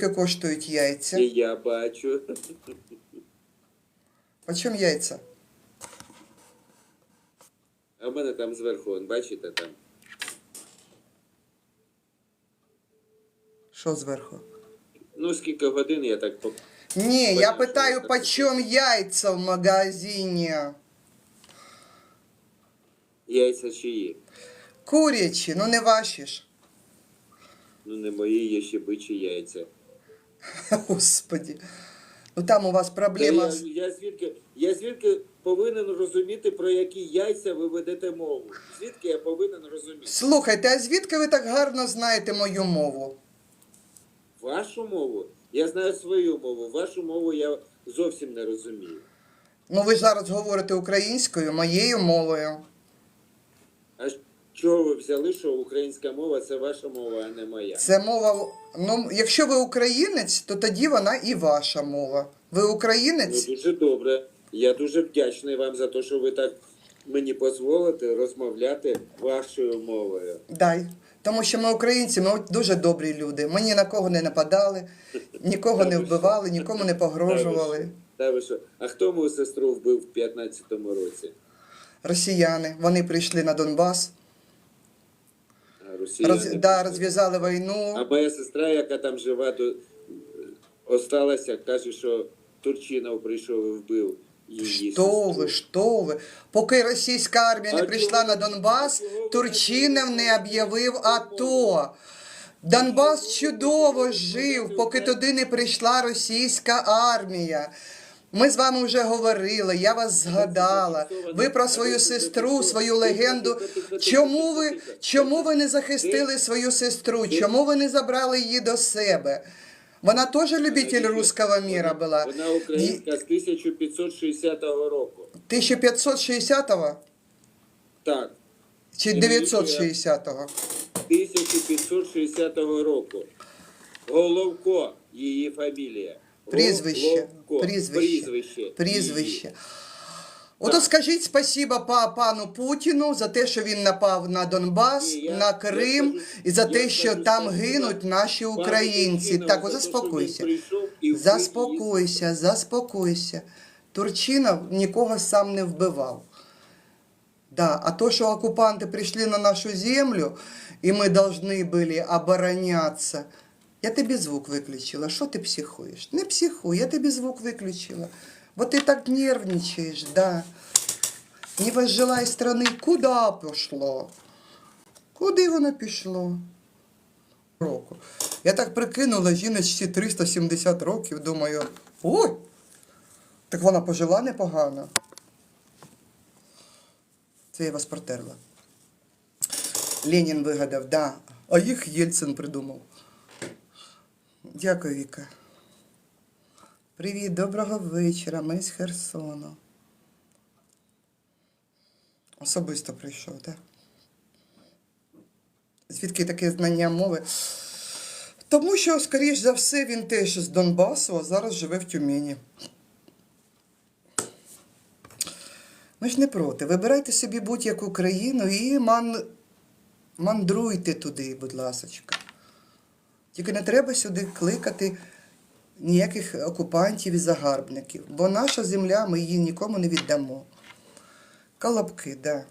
Скільки коштують яйця? І я бачу. По чому яйця? А в мене там зверху, он, бачите там. Що зверху? Ну, скільки годин я так по. Ні, я питаю, по чому яйця в магазині? Яйця чиї. Курячі, ну не ваші ж. Ну, не мої, є ще бичі яйця. Господи. Ну там у вас проблема. я, я звідки, я звідки повинен розуміти, про які яйця ви ведете мову? Звідки я повинен розуміти? Слухайте, а звідки ви так гарно знаєте мою мову? Вашу мову? Я знаю свою мову. Вашу мову я зовсім не розумію. Ну ви ж зараз говорите українською, моєю мовою. А чого ви взяли, що українська мова це ваша мова, а не моя? Це мова. Ну, якщо ви українець, то тоді вона і ваша мова. Ви українець? Ну дуже добре. Я дуже вдячний вам за те, що ви так мені дозволите розмовляти вашою мовою. Дай. Тому що ми українці, ми дуже добрі люди. Ми ні на кого не нападали, нікого не вбивали, нікому не погрожували. Та ви що? А хто мою сестру вбив в 15-му році? Росіяни, вони прийшли на Донбас, А, росіяни. роз, да, розв'язали війну. А моя сестра, яка там живе, то осталася, каже, що Турчинов прийшов і вбив її. Що сестру. ви, що ви? Поки російська армія не А прийшла чого- на Донбас, Турчинов не об'явив АТО. Донбас чудово жив, поки туди не прийшла російська армія. Ми з вами вже говорили, я вас згадала. Ви про свою сестру, свою легенду. Чому ви, чому ви не захистили свою сестру? Чому ви не забрали її до себе? Вона теж любитель руського міра була. Вона українська з 1560 року. 1560-го Так, чи 960-го? 1560 року. Головко, її фамілія. Прізвище, прізвище, Прізвище. Ото скажіть спасіба пану Путіну за те, що він напав на Донбас, на Крим і за те, що там гинуть наші українці. Так, от заспокойся. Заспокойся, заспокойся. Турчинов нікого сам не вбивав. Да, а то, що оккупанти прийшли на нашу землю, і ми должны були оборонятися. Я тобі звук виключила. Що ти психуєш? Не психуй, я тобі звук виключила. Бо ти так нервничаєш, да. Не возжелай страни, куди пішло? Куди воно пішло? Року. Я так прикинула жіночці 370 років, думаю, ой, так вона пожила непогано. Це я вас протерла. Ленін вигадав, да. А їх Єльцин придумав. Дякую, Віка. Привіт, доброго вечора. Ми з Херсону. Особисто прийшов, так? Звідки таке знання мови? Тому що, скоріш за все, він теж з Донбасу, а зараз живе в Тюмені. Ми ж не проти. Вибирайте собі будь-яку країну і ман... мандруйте туди, будь ласочка. Тільки не треба сюди кликати ніяких окупантів і загарбників, бо наша земля, ми її нікому не віддамо. Колобки, да.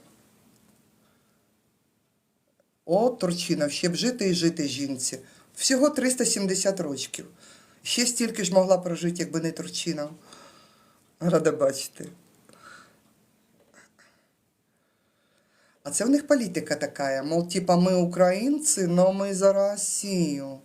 О, Турчинов, ще б жити і жити жінці. Всього 370 років. Ще стільки ж могла прожити, якби не Турчинов. Рада бачити. А це в них політика така, мов, типа, ми українці, но ми за Росію.